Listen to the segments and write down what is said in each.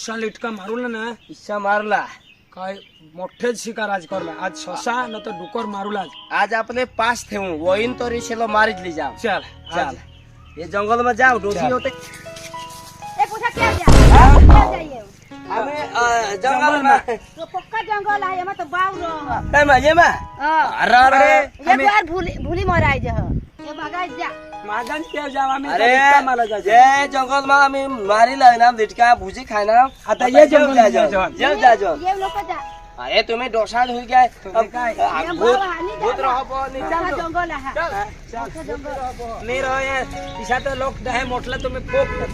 आपल्या इच्छा लिटका मारूला ना इच्छा मारला काय मोठेच शिकार आज करला आज ससा न तर डुकर मारूला आज आज आपले पास ठेवू वहीन तो रिशेलो मारित ली जाओ चल चल ये जंगल में जाओ डोसी चल. होते ए पूछा क्या जा क्या जाइए हमें अ, जंगल में तो पक्का जंगल है एमा तो बाव रह ए मां ये मां हां अरे अरे एक बार भूली भूली मराई जा ये भगाई जा मागन क्या जावा मी अरे मला ये जंगल में आम्ही मारी ना लिटका भुजी खायना आता ये जंगल जा में जाओ जाऊ. जेव जा जाओ ये लोग का जा अरे तुम्ही डोसा होई काय तुम्ही काय? ये भूत बाव हानी भूत जा रहो पो नहीं पक्का जाओ जंगल है चल पक्का जंगल मी रहो ये दिशा तर लोक दहे मोठलं तुम्ही पोक ते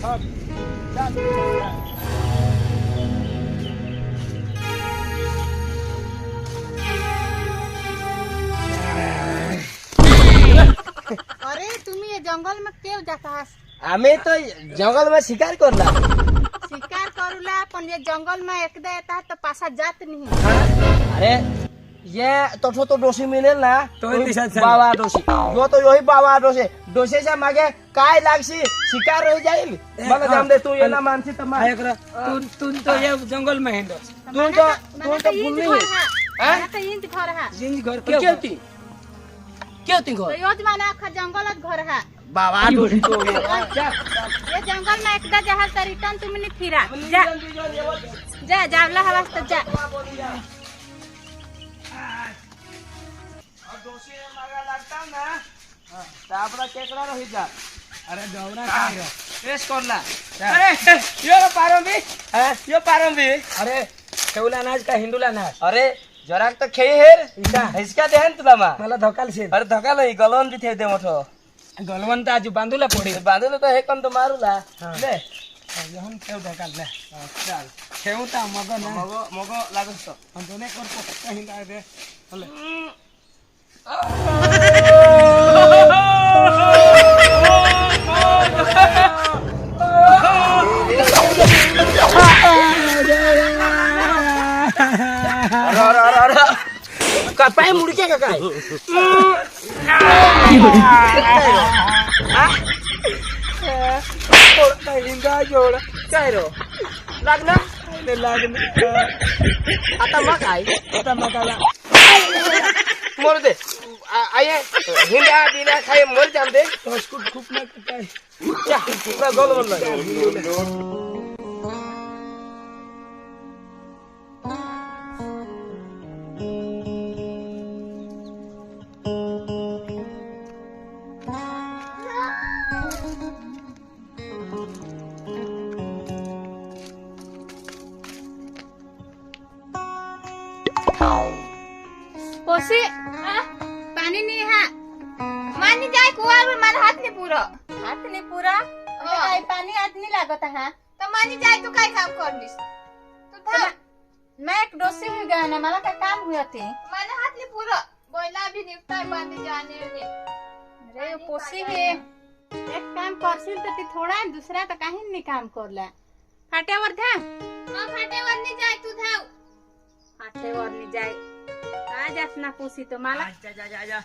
अरे तुम्ही ये जंगल में क्यों जाता है आम्ही तो जंगल में शिकार करला। शिकार करूला पण ये जंगल में एकदा येता तो पासा जात नहीं। अरे ये तो तो डोसी मिळेल ना। तो ही दिशा सांग. बाबा डोसी यो तो योही बाबा डोसे डोसेच्या मागे काय लागशी? शिकार होई जाईल? मला हा. जाम दे तू ये ना मानसी तर मा- तू तू तो ये जंगल में हिंडो तू तो तू तो भूल नहीं है। हाँ? मैंने तो इंच घर है। जिंज घर क्यों के ती क्यों ती तो घर? योज माने आखा जंगलत घर है। बाबा तो ये जंगल में एकदा जहाज़ तो रिटर्न तुम नहीं फिरा। जा। जा जावला हवा तो जा। अरे गवरा काय रे? टेस्ट करला. अरे यो पारंबी हा? यो पारंबी अरे ठेवला नाच का हिंडूला नाच अरे जराक तर खेळ हेर इका हिसका दे तुला मा मला धोकालशील अरे धका नाही गलवून बी ठेवते मोठं गलवंत आजू बांधूला पोडी बांधलं तर हे कोण तो मारूला हा. ले घेऊन ठेव धोकाल ले चाल ठेवता मग ना मग मग लागत तो आणि तो नाही करतो काही काय रे हले. अरे अरे अरे अरे काय पाय मुडके का काय हिंगा जोड काय रो लागलं नाही लागलं आता मग काय आता मग आला मरू दे आ- आये हिंड्या बिल्या खाय मर जाम दे हॉस्कुट खूप नाही काय या, तुला गोल म्हणलं पोसी पानी नहीं है। मानी जाए कुआँ में मार हाथ नहीं पूरा। हाथ नहीं पूरा? काय पानी हाथ नहीं लागत है? तो मानी जाए तो काय काम करनीस तो था मैं एक डोसी हुई गया ना मला काय काम हुआ थे? मैंने हाथ नहीं पूरा। बोला भी निपटा बांधे जाने ने अरे पोसी है। एक काम करशील तर ती थोडा दुसरा तर काही नाही काम करला फाट्यावर धा फाट्यावर नाही जाय तू धाव फाट्यावर नाही पोसी तो मला। जा जा जा जा।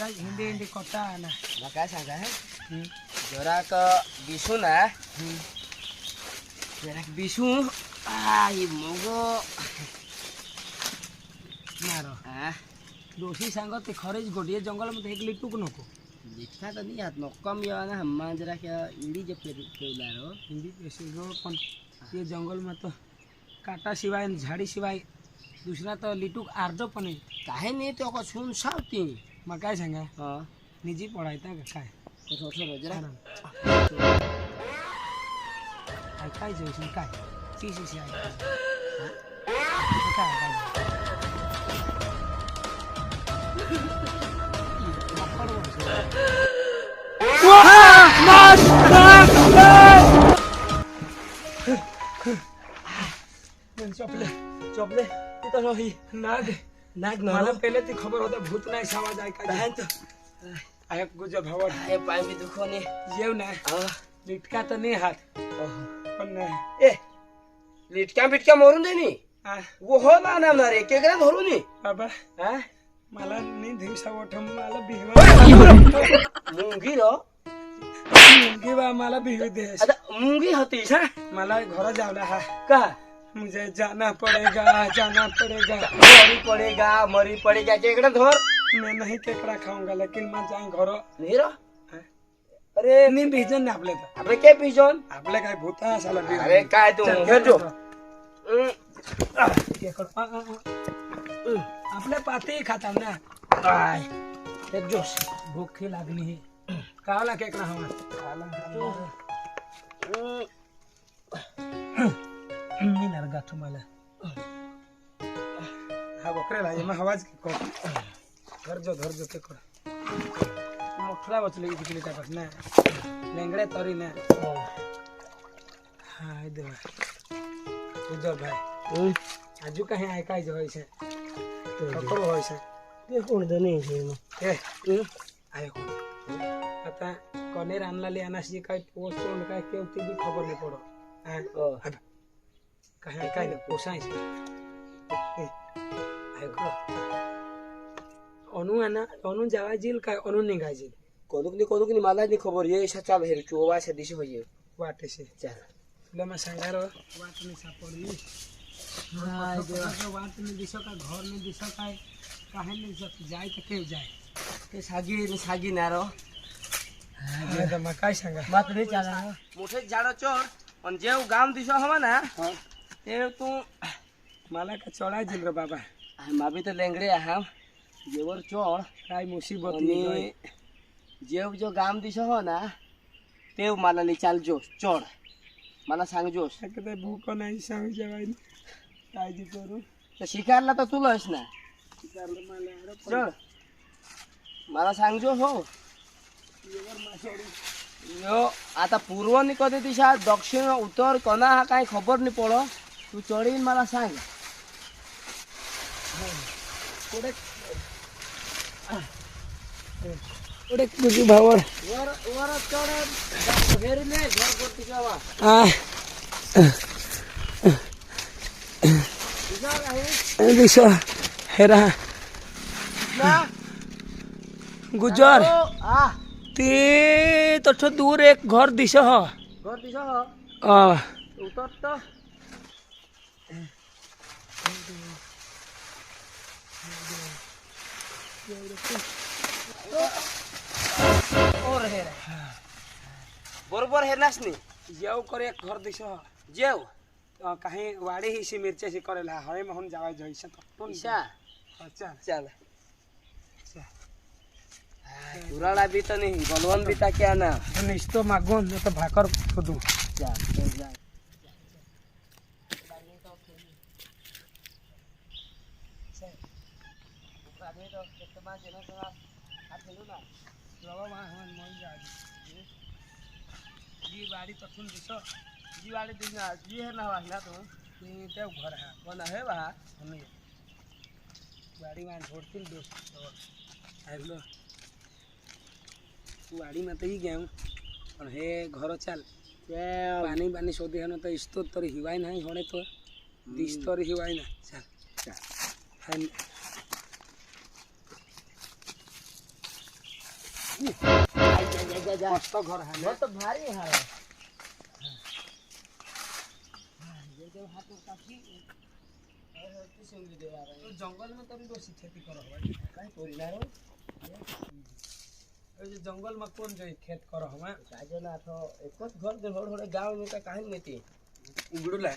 हिंदी हिंदी कथा ना मला काय सांगा हे? हम्म. सांगत ते गोटी जंगलमध्ये एक लिटूक नको। દીક્ષા તો નહીં હાથ નોકમ જવાના હમણાં જરા કે ઈડી જ પેવલારો ઈડી પેસી ગયો પણ એ જંગલમાં તો કાંટા સિવાય ઝાડી સિવાય દૂસરા તો લીટુક આરજો પણ કાંઈ નહીં તો કો સુન સાવતી મકાય સંગા હા નીજી પડાય તા કાંઈ તો થોડો જરા આઈ કાંઈ જવું છું કાંઈ સી સી સી આઈ કાંઈ કાંઈ ચોપલે ચોપલે તું તો નાગ નાગ મારા પહેલેથી ખબર હોતા ભૂત ના સાવા જાય કાઢે તો આ એક ગુજબ હવડ. આ પાય બી દુખો ને જેવ ના. હા. લીટકા તો નહીં હાથ. ના. ના રે કે ગ્રામ હોરું બાબા. હા? मला नाही दिवसा मोठं मला भिवा मुंगी रो। मुलगी बा मला भिव दे आता मुंगी होती हा मला घर जावला हा। का? मुझे जाना पड़ेगा जाना पड़ेगा। मरी पड़ेगा मरी पड़ेगा केकडे धर। मैं नहीं केकड़ा खाऊँगा लेकिन मैं जाए घर। नाही रो? अरे नहीं भेजन ना आपले तर आपले काय पिजोन आपले काय भूता असाला भिव अरे काय तू घेतो केकड आपले पाते खाता ना। काय एक जोश। भूख ही। लागली ही। काला केकड़ा हवा काला मी नरगा तुम्हाला हा बकरे राजे मग हवाच की को धरजो धरजो ते कर मोठला बचले तिकडे टाकत ना लेंगड्या तरी ना। हा हे देवा तुझं भाई। आजू काही ऐकायचं व्हायचं कपडं व्हायचं ते कोण नाही ए ऐकून आता कनेर आणलेली अनाशी काय पोस्ट तोंड काय केव ती बी खबर नाही पडो हा? हो. आता काय काय नाही पोसायचं ए, ऐकलो अनु आहे ना अनु जावा जेल काय अनु निघाय जेल कोदुकनी कोदुकनी मला नाही खबर ये अशा चाल हेर चोवा अशा दिशे होईल वाटेसे चाल तुला मग सांगा रो वाट नाही सापडली दिसो घर नाही दिसो केव जाय ते सांगा मात नाही चाला जेव गाम दिशो हवा ना ते तू मला का चढाय जेल रे बाबा माबी तर लेंगडे आहा जेवर चोर मुसीबत आणि जेव जो गाम दिशो हो ना तेव मला नाही चाल जोस चोर मला सांग जोस भूक नाही काळजी करू तर शिकारला तर तुलाच ना विचारलं मला अरे पण चल मला सांग जो हो यो आता पूर्व नि कधी दिशा दक्षिण उत्तर कोणा हा काही खबर नाही पडो तू चढीन मला सांग पुढे पुढे तुझी भावर वर वर चढ हेर नाही घर कोणती जावा दिस हेरा गुजर आ ते तठ दूर एक घर दिस ह घर दिशा हो अ, उतर तो और हेर बरोबर हेरनास नी जेव कर एक घर दिस ह जेव अ, काही वाडी हिशी मिरच्याशी करेला हवे म्हणून जावाय जैसे तो ईशा अच्छा चल तुराड़ा भी तो नहीं बलवन भी था क्या ना निस्तो मागून नाही तर भाकर खोदू चल चल जा जी वाडी तठून ये ये है ना तो ये घर है है वहा हम गाड़ी में दोस्त गाड़ी में तो ही गए और हे घर चल। पानी पानी सोदी है तो स्तर तो तोर हिवाई ना होने तो। हम्म। स्तर हिवाई ना। चल। चल। हम्म। हम्म। घर है तो भारी है। तो वहाँ तो काफ़ी तो जंगल में तभी दोषी खेती करो कहीं तोड़ी ना रो? जंगल में कौन जो खेत करो हमें राजे ना तो एक घर दे होड़ होड़ गाँव में का कहीं नहीं थी उगड़ला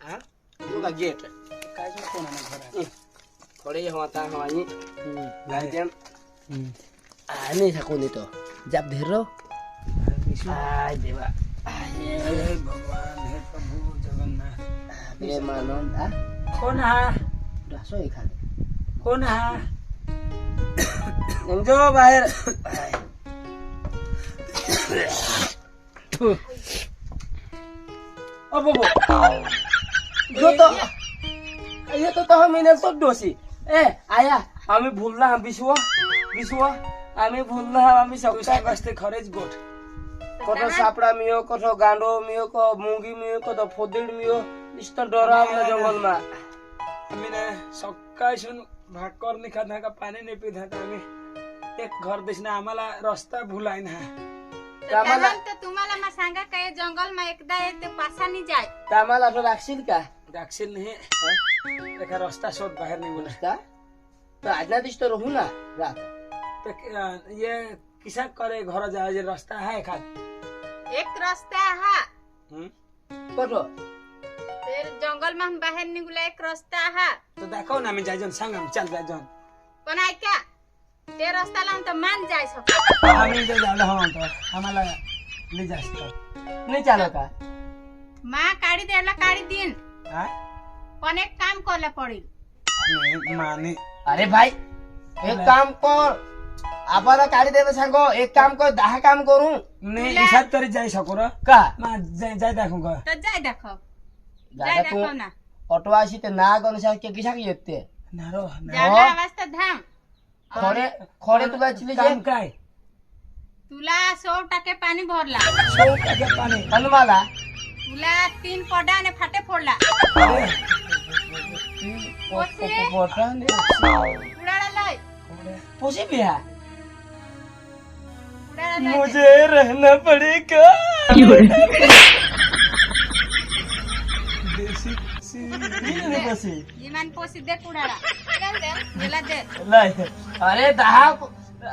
हाँ उनका गेट. काहे से कौन ना घर है. थोड़े होता है हमारी गार्जियन आने सको नहीं तो. जब धीरो आ देवा. भगवान है प्रभु Lemanonda. Kona. Udah soy kali. Kona. Yang jauh bahir. Apa bu? Joto. Ayo tuh tahu minat tuh dosi. Eh, ayah, আমি ভুললাম বিশুয়া বিশুয়া আমি ভুললাম আমি সবসময় কষ্টে খরচ গোট কত সাপড়া गांडो मियो को मुंगी मियो মুঙ্গি মিও কত ফদির মিও ইস্তন ডরা আমরা জঙ্গল মা আমি না সকাল শুন ভাকর নি খা থাকা পানি নি পি থাকা আমি एक घर दिस ना हमारा रास्ता भुलाय ना तो आम्हाला तो तुम्हाला मग सांगा काय जंगल मग तो पासा नहीं जाए आम्हाला तो राखशील का? राखशील नाही। एका रस्ता बोला। था तो आज ना आजला दिसतो रहूँ ना रात। तो ये किसान करे घर जाए जो रास्ता है खाली। एक रस्ता हा। हं? कठो ते जंगल मा बाहेर निघूला एक रस्ता हा। तर दाखव ना आम्ही जायचं सांग आम्ही चाल जायचं पण ऐका ते रस्ता लावून तर मान जाय शकतो आम्ही जर झालं हो तर आम्हाला नाही जास्त नाही चालव का मा काढी द्यायला काढी देईन हा? पण एक काम करायला पडेल नाही माने अरे भाई एक काम कर। आम्हाला काढी द्यायला सांगो एक काम कर दहा काम करू नाही इशात तरी जाई शकू र का मा जाय जाय दाखवू का तर जाय दाखव जाय जागा तू दाखव ना ऑटो अशी ते नाग अनुसार के किशाक येते नारो ना. जागा आवाज तर धाम खोडे खोडे तुला चिली काम काय तुला सौ टाके पाणी भरला सौ टाके पाणी हनुमाला तुला तीन पडा आणि फाटे फोडला अरे, उडाला लय पोसी भी है उडाला लय मुझे रहना पड़ेगा. अरे दहा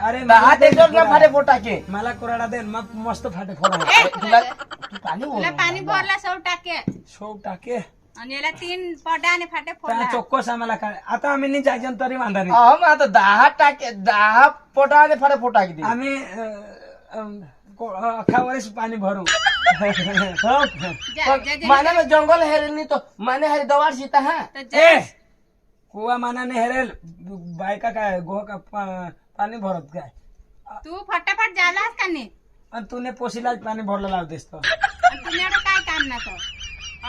अरे दहा ना फाटे फोटा के। मला कोराडा दे मग मस्त फाटे फोडा ए, तुला तू पाणी बोल तुला पाणी भरला सौ टाके. सौ टाके? आणि याला तीन पडा आणि फाटे फोडला चोक्कस आम्हाला काय आता आम्ही नाही जायचं तरी वांधा नाही. हा मग आता दहा टाके दहा पोटा आणि फाटे फोटा किती? आम्ही अं, को- पाणी जा, जा. माने में जंगल हेरेल नहीं तो माने हरी दवार सीता है? तर ए जा. कुवा माना नाही हरेल गोह का पा- पाणी भरत काय? तू फटाफट झालास का नाही आणि तुने पोशीलाच पाणी भरलं लावतेस तर आणि तुम्ही एवढं काय काम ना कर?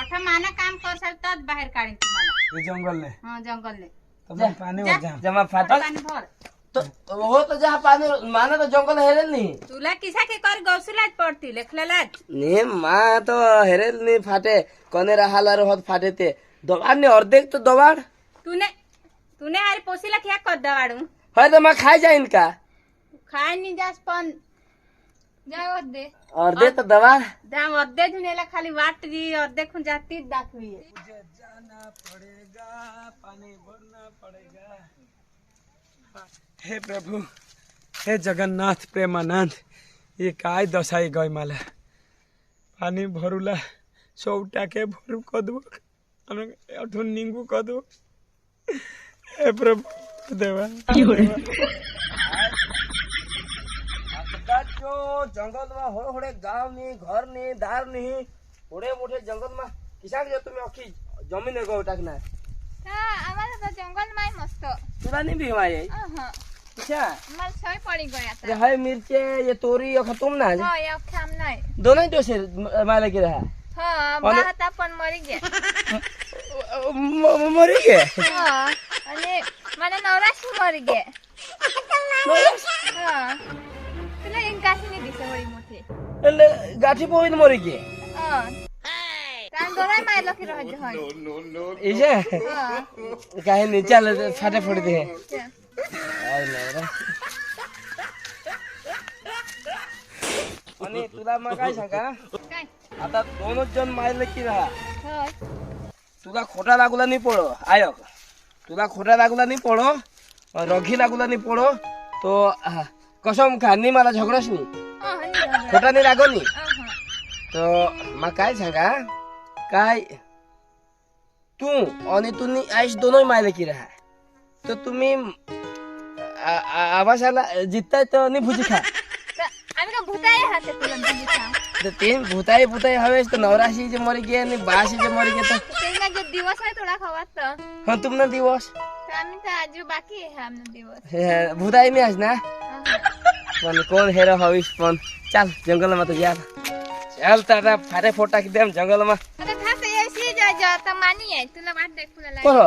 अठा माना काम करसाल तर बाहेर काढेल तुम्हाला। हे जंगलने हा जंगलने तर मग पाणीवर जा। जमा अठा फाटा पाणी भर। तो हो तो जहाँ पानी माने तो जंगल हेरेल नहीं तुला किसा के कर गौसलाच पडतील लेखलाच नहीं माँ तो हेरेल नहीं फाटे कोने रहाला होत फाटे ते। दवार ने अर्धेक तो दवार तूने तूने अरे पोसीला क्या कर दवाडू है तो मैं खाई जाइन का? खाय नाही जास पण। जाय दे अर्धे तो जा अर्धे खाली वाट दी अर्धे खून जातीच दाखवी। मुझे जाना पड़ेगा पानी भरना पड़ेगा। हे प्रभु हे जगन्नाथ प्रेमानंद ये काय दशाई गय मला? पाणी भरूला सौ टाके भरू कदू अठून निंगू कदू. हे प्रभु देवा. जो जंगल में होड़े होड़े गाँव नहीं घर नहीं दार नहीं होड़े मोठे जंगल में किसान जो तुम्हें अखी ज़मीन है गो टाकना आम्हाला तर जंगल माय मस्त. तुला नहीं भी हमारे आम्हाला किसा सवय पडी गई ये है मिर्चे ये तोरी ये खतुम ना हो या खाम नाही दोनों ही डोसे माले की रहा हो आणि- आता पण मरी गे म- मरी गए हो आणि मला नवराशी मरी गे हो तुला एक गाठी नाही दिसे वळी मोठी એટલે ગાંઠી પોઈને મરી ગઈ हो કારણ दोराय मारलो की रहत जहन એ છે हो કાંઈ નહીં ચાલે ફાટે ફોડી દે चा. आणि तुला मग काय सांगा काय आता दोनच जण मारले की राहा हो तुला खोटा लागला नाही पडो आयक तुला खोटा लागला नाही पडो रघी लागला नाही पडो तो हा, कसम खा नी मला झगडोच नाही हो हनी रहत. खोटा नाही लागो नी हो, हो. तर मग काय सांगा काय तू आणि तुम्ही आईश दोनों मारले की राहा तर तुम्ही আবার শালা জিততাই তো নি ভুজি খা আমি ভূতাই হাতে তুলম ভুজি খা तो तीन भूताई भूताई हवे तो नवरासी जे मरी गया ने बासी जे मरी गया तो तेरा जो दिवस है थोड़ा खवा तो हां तुमने दिवस हम तो आज बाकी है हमने दिवस भूताई में आज ना मन कौन हेरो हविस पन चल जंगल में तो गया चल तारा फारे फोटा के देम जंगल में तो था से ऐसे जा जा तो मानी है ना बात देख पूरा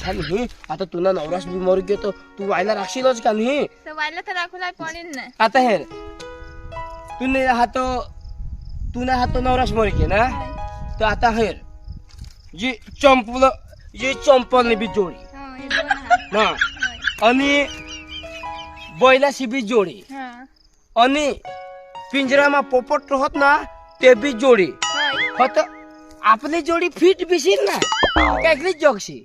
छान हे आता तुला नवरास बिमारी घेतो तू व्हायला राखशीलच का नाही व्हायला तर राखूला पडेल ना आता हे तू नाही राहतो तू नाही राहतो नवरास मोरी घे ना तर आता हे जी चंपल जी चंपल बी जोडी ना आणि बैलाशी बी जोडी आणि पिंजरामा पोपट होत ना ते बी जोडी होत आपली जोडी फिट बिशील ना काय जगशी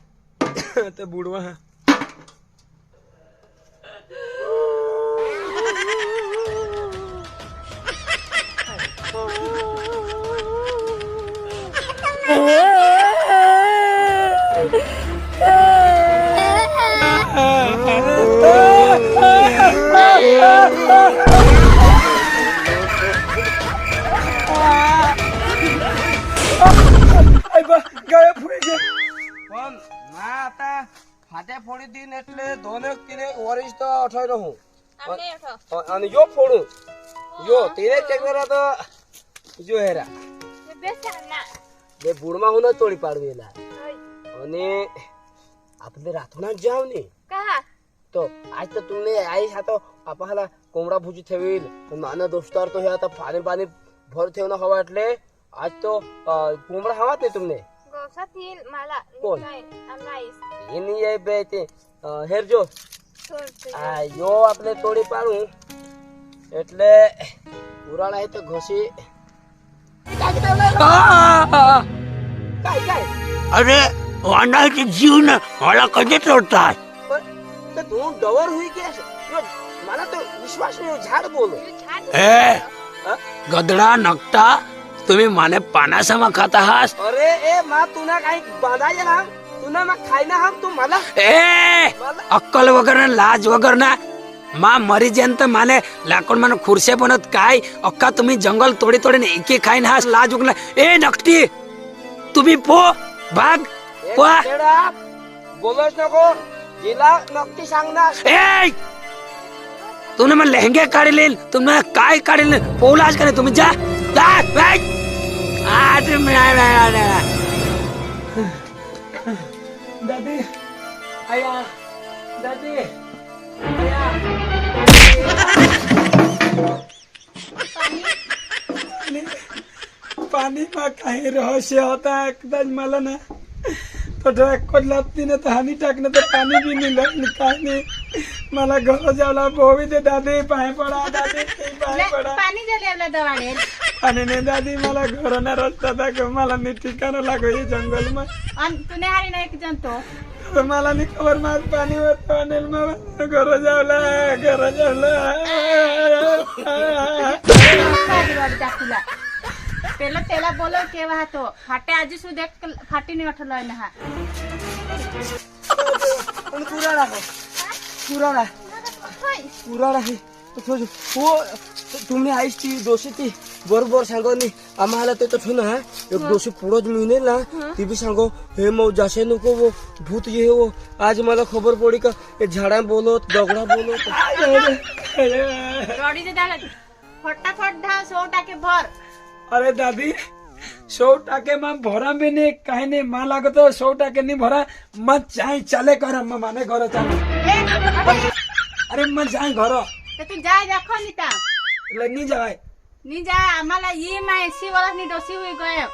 ते बुडवा गायब હાથે ફોડી દીન એટલે ધોને તીને ઓરેન્જ તો અઠાઈ રહું. અને યો ફોડું. યો તીને ચેક કરા તો જો હેરા. બે ભૂળમાં હું ન તોડી પાડવી એલા અને આપણે રાતના જ જાવ ને. તો આજ તો તુમને આઈ હા તો આપા હાલા કોમડા ભૂજી થવી. નાના દોસ્તાર તો હે તો પાણી પાણી ભર થયો હવા એટલે આજ તો કોમડા હવા જ નહીં તમને 사실 말라 꽃. 암라이스. એની એ બે તે અ, આપણે તોડી પાડું. એટલે ઉરાણા તો ઘસી. અરે વાંડા કે જીવને મારા કદે તોડતા? પણ તો તું ડવર હુઈ કે છે. મને તો વિશ્વાસ નહીં ઝાડ બોલો. એ ગદડા ગધડા નકતા तुम्ही माने पानासमा खात आहात? अरे ए मा तुला काही बांधायला ना तुला मग खायला हम तू मला? ए अक्कल वगैरे लाज वगैरे ना? मा मरी जंत माने लाकूड मान खुर्से बनत काय? अक्का तुम्ही जंगल तोडी तोडी एके खाईन हास लाज उगला ए नकटी! तुम्ही पो भाग तेडा, बोलच नको. जिला नक्की सांगणार ए तुमने मग लहंगे काढले तुम्ही काय काढले पोलाच का नाही? तुम्ही जा. जा बाय. आज मिळाय- मिळाय- मिळाय. दादी आया. दादी आया. पाणी मा काही रहस्य होता एकदाच मला ना तो ट्रॅक लागती तर हानी टाकणं तर पाणी बी निघलं काय नाही मला घर जावला बोवी दे दादी. पाय पडा दादी. पाय पडा पाणी झाले आपल्या અને ને દાદી મારા ઘરના રસ્તા હતા કે મારા ને ઠીકાનો લાગો એ જંગલમાં. અને તું હારી ના એક જંતો તો? માલા ની ખબરમાં પાણી વરતો અનિલમાં ઘર જાવલા ઘર જાવલા પેલો તેલા બોલો કેવા હતો? ફાટે આજે શું દેખ ફાટી ની અઠ લઈને હા. પુરાણા પુરાણા પુરાણા तुम्ही आहेस ती दोषी ती बरोबर सांगो नी आम्हाला ते तठून हा एक दोषी पुढंच मिळेल ना ती बी सांगो हे मग जसे नको वो भूत ये वो आज मला खबर पडी का हे झाडा बोलत दगडा बोलत फटाफट धा सौ टाके भर अरे दादी सौ टाके मां भरा भी नहीं कहीं नहीं मां लागो तो सौ टाके नहीं भरा मैं चाहे चले कर माने घर चाहे अरे मैं जाए घर તો તું જાય રાખો ની તા એટલે ની જવાય. ની જાય આમાલા ઈ માં એસી વર્ષની ડોસી હોય ગયો.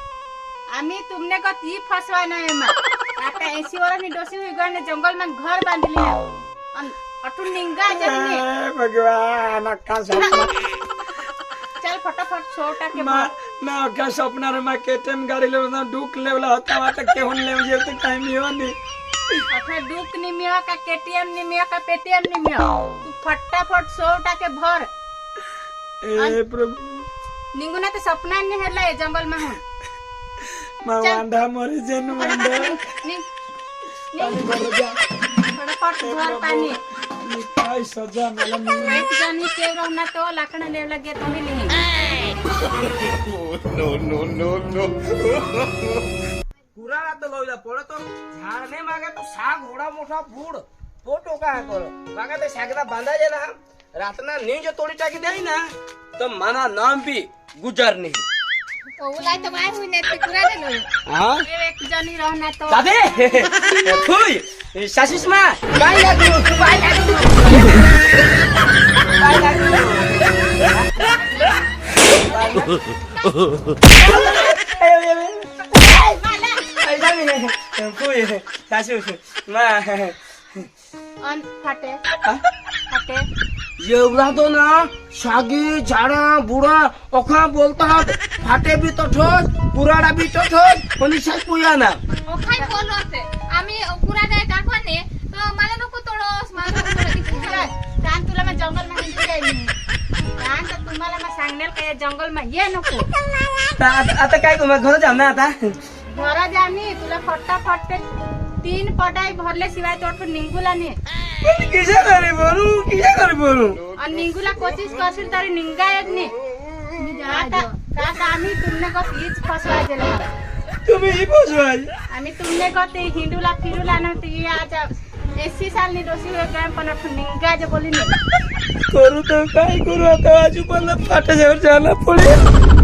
અમે તમને કહો ઈ ફસવાના એમાં. આટા એસી વર્ષની ડોસી હોય ગયો ને જંગલમાં ઘર બાંધી લે. અટુલ નિંગા જઈને ભગવાન અક્કા સપના ચાલ ફટાફટ સો ટકે ના અક્કા સપના રે માં કેટેમ ગાડી લેવલા ડુક લેવલા હતા વાતે કેહું લેવ જે તો કાઈ નહીં. હોની અઠે ડુકની મ્યો કા કેટીએમની મ્યો કા પેટીએમની મ્યો? फटाफट सौटा के भर। ए प्रभु। निंगुना तो सपना नहीं हेला ए जंगल में हूँ। मा वांडा मरी जेन वांडा। निंग निंग फटाफट भर पानी। ये सजा मला मी एक जनी के रहना तो लाकड़ा ले लगे तो नहीं। पुराणा तर लावला पडतो। झाड नाही मागे तो साग घोडा मोठा फ़ूड फ़ोटो काय करो मागा ते सागरा बांधा बांधायचे ना रातना नींज तोडी टाकी द्याय ना तर मना नाम भी गुजर नहीं। तो उलाई तो बाहर हुई नहीं तो दे लो। हाँ? एक जनी रहना तो। दादे! थुई सासिस मा। काय लागू काय लागू काय लागू सासू मा। আন হাটে হাটে যেগুলা তো না সাগি ঝাড়া বুড়া ওখা বলতে হবে ফাটে বি তো ঠোঁট পুরাটা বি তো ঠোঁট উনি সাই পুয়া না ওখাই বলো আছে আমি পুরা গায়ে ডাকবানে তো মালে নকু তোড়স মালে নকু তোড়স কান তুলা মা জঙ্গল মা হিন্দি গাইনি কান তো তোমালা মা সাংনেল কায়ে জঙ্গল মা ইয়ে নকু তা আতা কাই তোমার ঘর যাম না আতা ঘর জানি তুলা ফটটা ফটতে तीन पटाई भरले शिवाय तोड निंगुला ने। किशा करे बोलू किशा करे बोलू? आणि निंगुला कोशिश करशील तरी निंगा येत नाही आता काका आम्ही तुमने को हीच फसवा दिला तुम्ही ही पोचवाय आम्ही तुमने को ते हिंदूला फिरूला ना ते आज एसी साल नि डोसी हो गए पण अठून निंगा जे बोली नाही करू तर काय करू आता? आजू मला फाट्याच्यावर जायला पडेल.